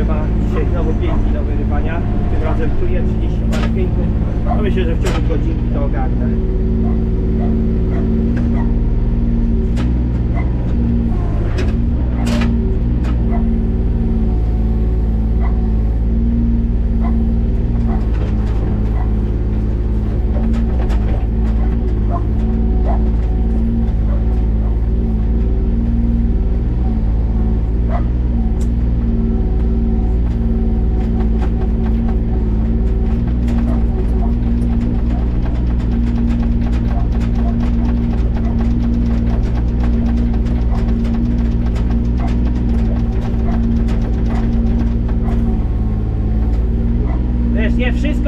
Trzeba dzisiaj znowu 5 do wyrywania. Tym razem tu jest 30 parę myślę, że w ciągu godzinki to ogarnę.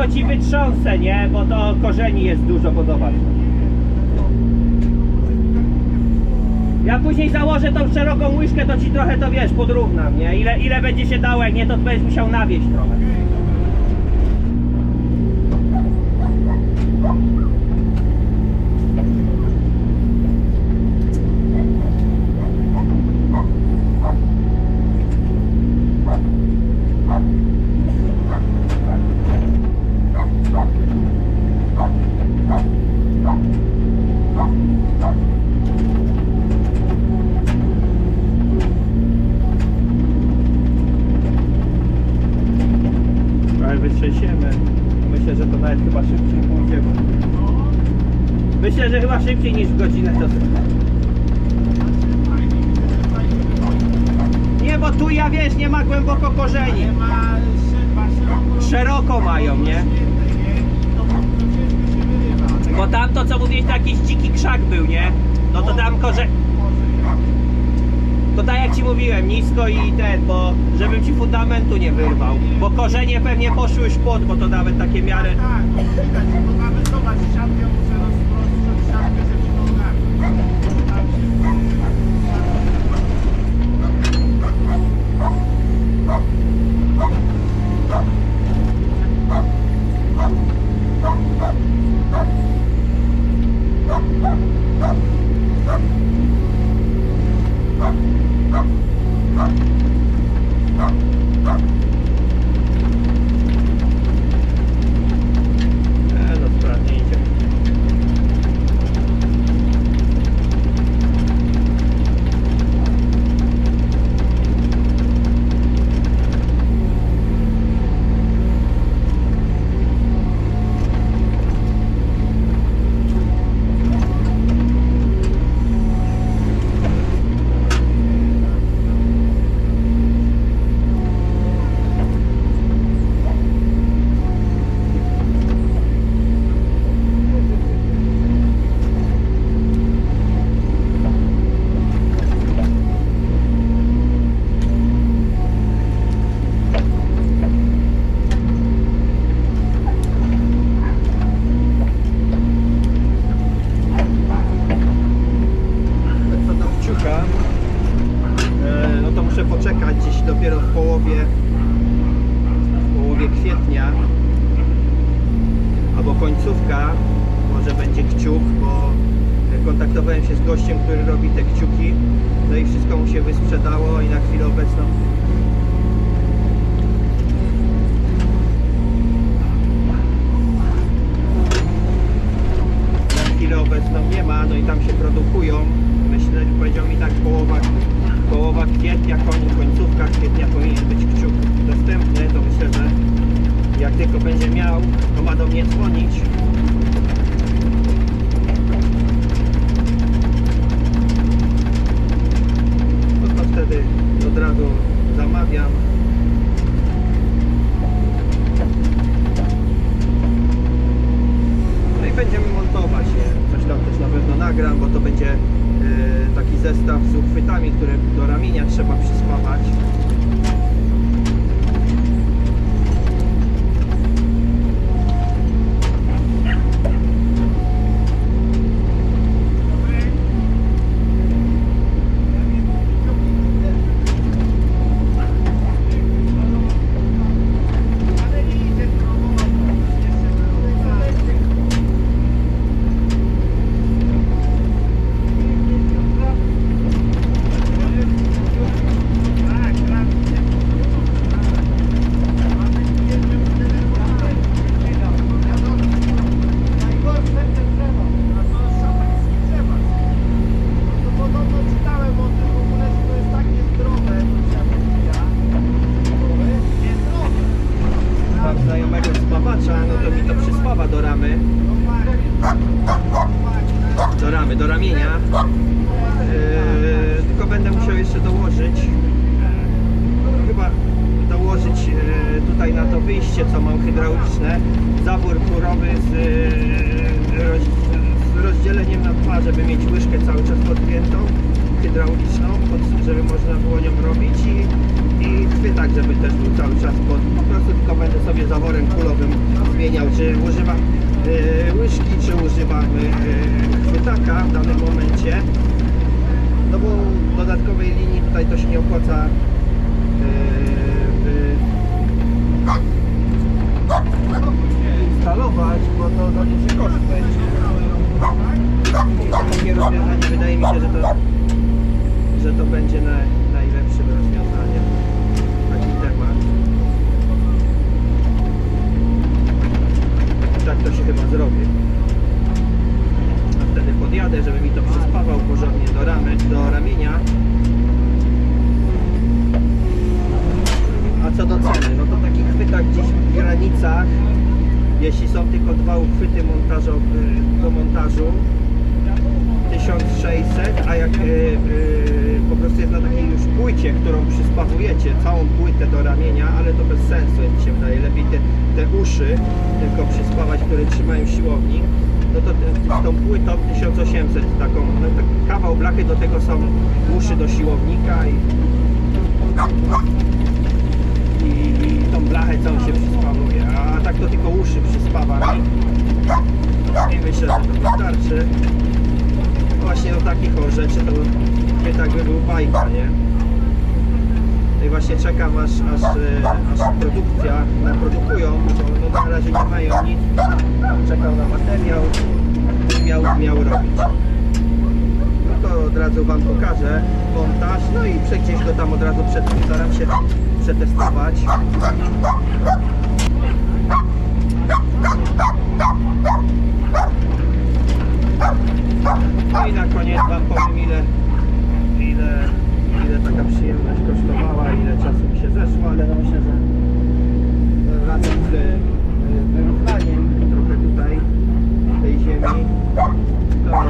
Wszystko ci wytrząsę, nie? Bo to korzeni jest dużo, bo zobacz. Ja później założę tą szeroką łyżkę, to ci trochę to wiesz, podrównam, nie? Ile, ile będzie się dało, jak nie, to będziesz musiał nawieść trochę. Ale wytrzęsiemy. Myślę, że to nawet chyba szybciej pójdzie. bo- Myślę, że chyba szybciej niż w godzinę to Nie, bo tu ja wiesz, nie ma głęboko korzeni. Szeroko. Mają, nie? Bo tam to co mówiłeś, to jakiś dziki krzak był, nie? No to tam korze... To tak jak ci mówiłem, nisko i ten, bo żebym ci fundamentu nie wyrwał. Bo korzenie pewnie poszły już pod, bo to nawet takie miary... Tak, widać, bo nawet zobacz, muszę kwietnia, koń, końcówka kwietnia powinien być kciuk dostępny, to myślę, że jak tylko będzie miał, to ma do mnie dzwonić. znajomego spawacza, no to mi to przyspawa do ramy. Do ramy, do ramienia. Yy, tylko będę musiał jeszcze dołożyć. Chyba dołożyć yy, tutaj na to wyjście, co mam hydrauliczne. Zawór kurowy z, yy, roz, z rozdzieleniem na dwa, żeby mieć łyżkę cały czas podpiętą hydrauliczną, pod, żeby można było nią robić i i chwytak, żeby też był cały czas pod, po prostu tylko będę sobie zaworem kulowym zmieniał, czy używam yy, łyżki, czy używam yy, chwytaka w danym momencie. No bo dodatkowej linii tutaj to się nie opłaca yy, yy, instalować, bo to no, duży koszt będzie. I takie rozwiązanie wydaje mi się, że to, że to będzie na, najlepszym rozwiązaniem taki temat. Tak to się chyba zrobi. A wtedy podjadę, żeby mi to przyspawał porządnie do ramy, do ramienia. A co do ceny, no to taki chwytak gdzieś w granicach, jeśli są tylko dwa uchwyty montażowe do montażu, 1600, a jak y, y, po prostu jest na takiej już płycie, którą przyspawujecie, całą płytę do ramienia, ale to bez sensu, mi się wydaje, lepiej te, te uszy tylko przyspawać, które trzymają siłownik, no to z tą płytą 1800 taką, no, tak kawał blachy, do tego są uszy do siłownika i, i, tą blachę całą się przyspawuje, a tak to tylko uszy przyspawa. I myślę, że to wystarczy. Właśnie do takich o rzeczy to nie tak by był bajka, nie? No i właśnie czekam aż, aż, e, aż produkcja naprodukują, bo no na razie nie mają nic. Czekam na materiał, miał, miał robić. To od razu Wam pokażę montaż, no i prze- gdzieś go tam od razu przed, staram się przetestować. No i na koniec Wam powiem ile, ile, ile taka przyjemność kosztowała, ile czasu mi się zeszło, ale no myślę, że razem z wyrównaniem trochę tutaj tej ziemi to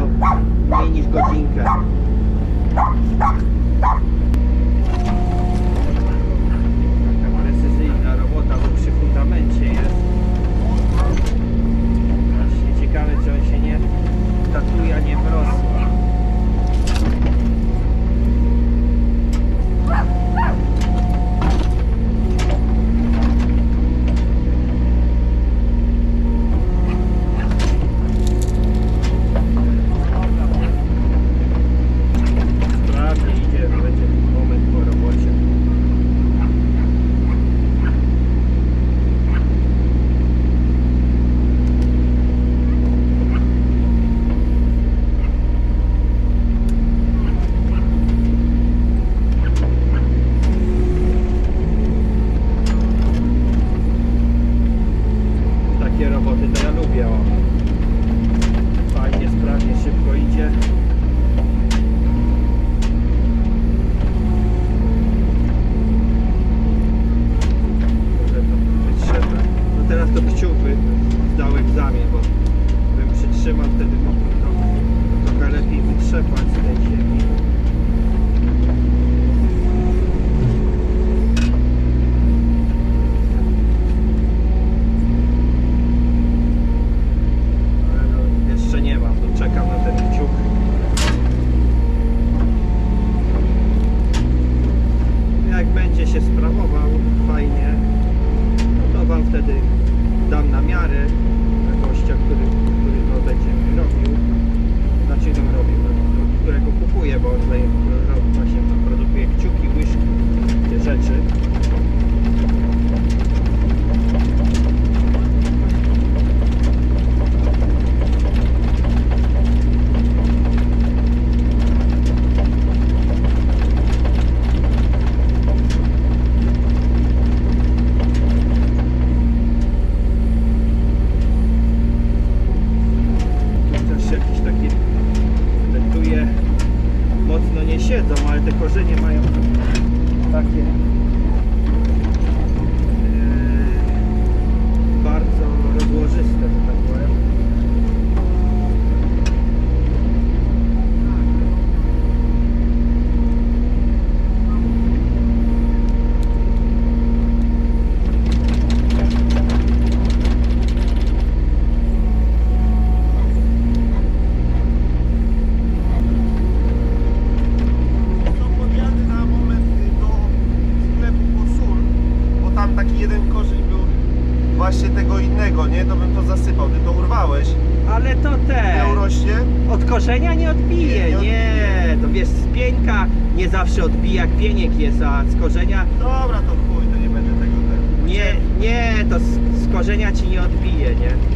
jak pieniek jest, a z korzenia Dobra, to chuj, to nie będę tego... tego. Nie, nie, to z, z korzenia ci nie odbije, nie?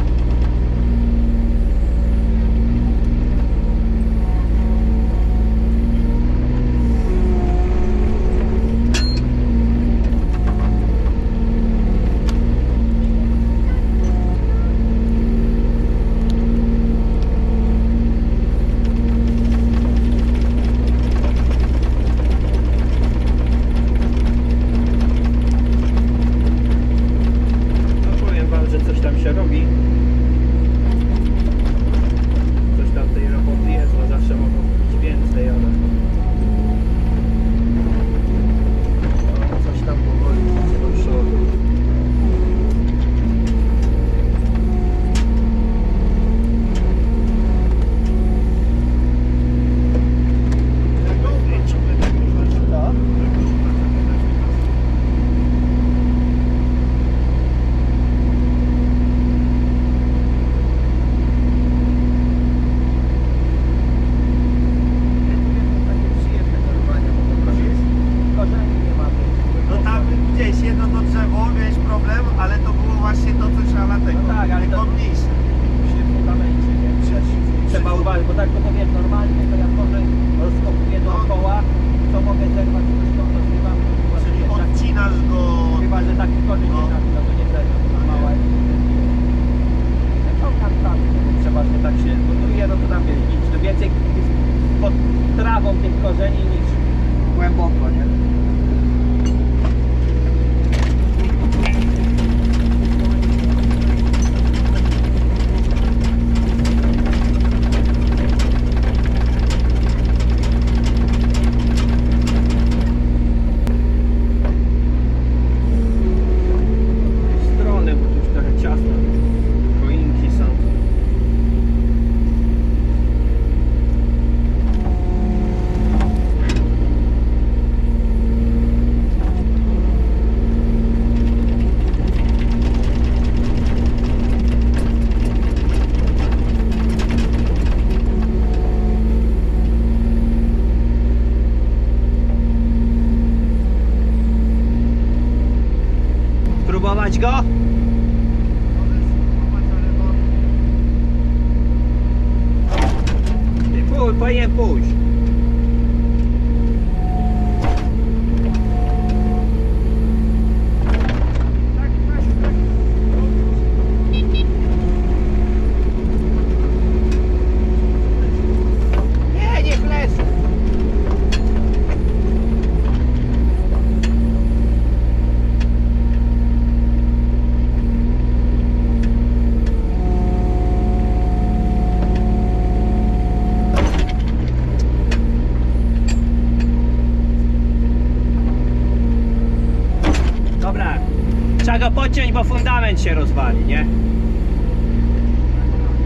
sprzęt się rozwali, nie?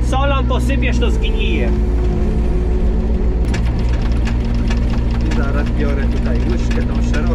Solą posypiesz, to zgnije. I zaraz biorę tutaj łyżkę tą szeroką.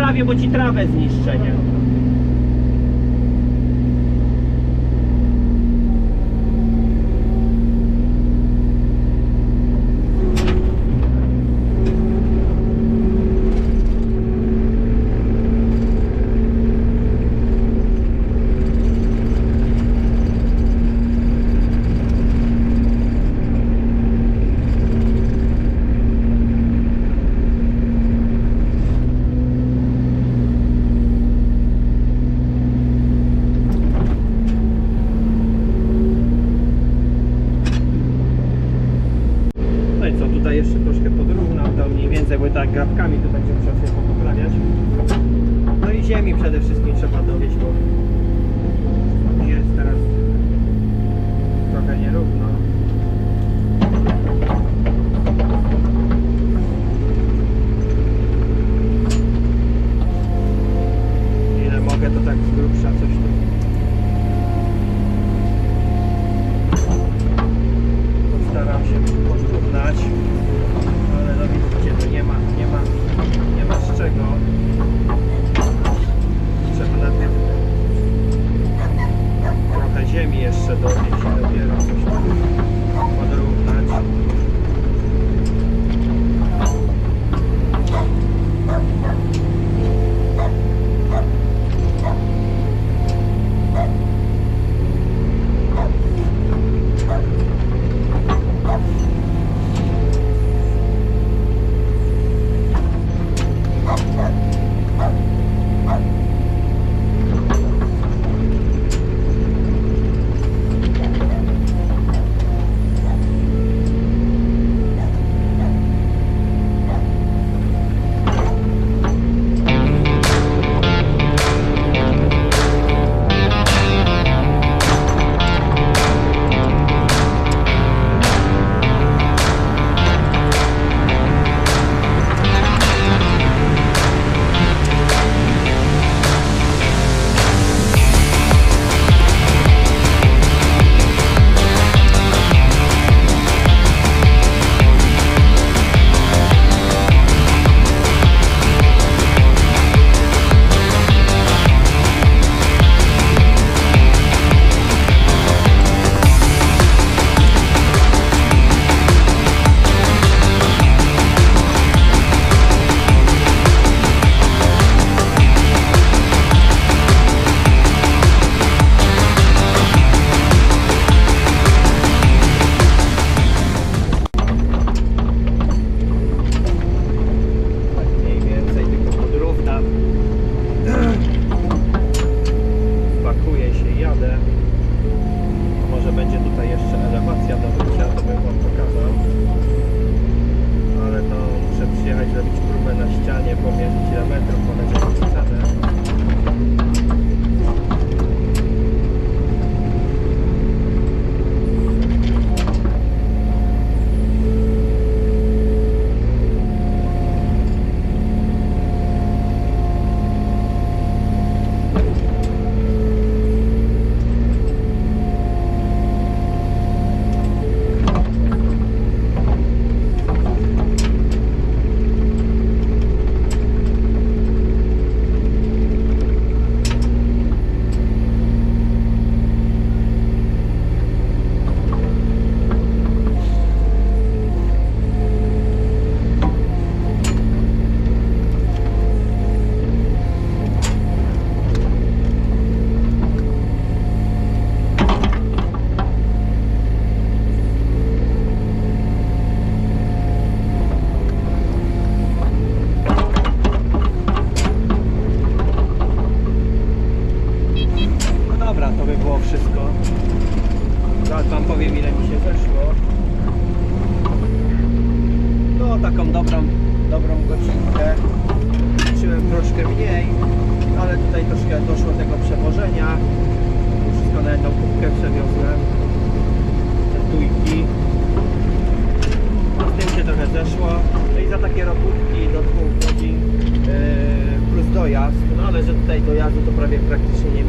trawie, bo ci trawę zniszczę, nie?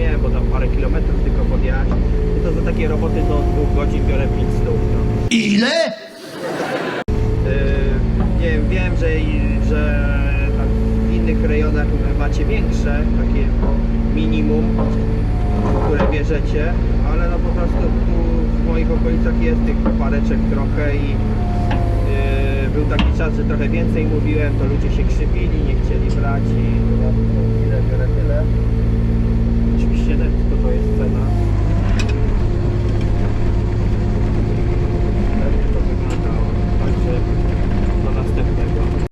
miałem, bo tam parę kilometrów tylko podjechać, no to za takie roboty do dwóch godzin biorę 5 stów. No. Ile? Yy, nie wiem, wiem, że, że tak w innych rejonach macie większe, takie minimum, które bierzecie, ale no po prostu tu w moich okolicach jest tych pareczek trochę i yy, był taki czas, że trochę więcej mówiłem, to ludzie się krzywili, nie chcieli brać i tyle, biorę tyle. 7, tylko to jest cena. Tak to wyglądało. Także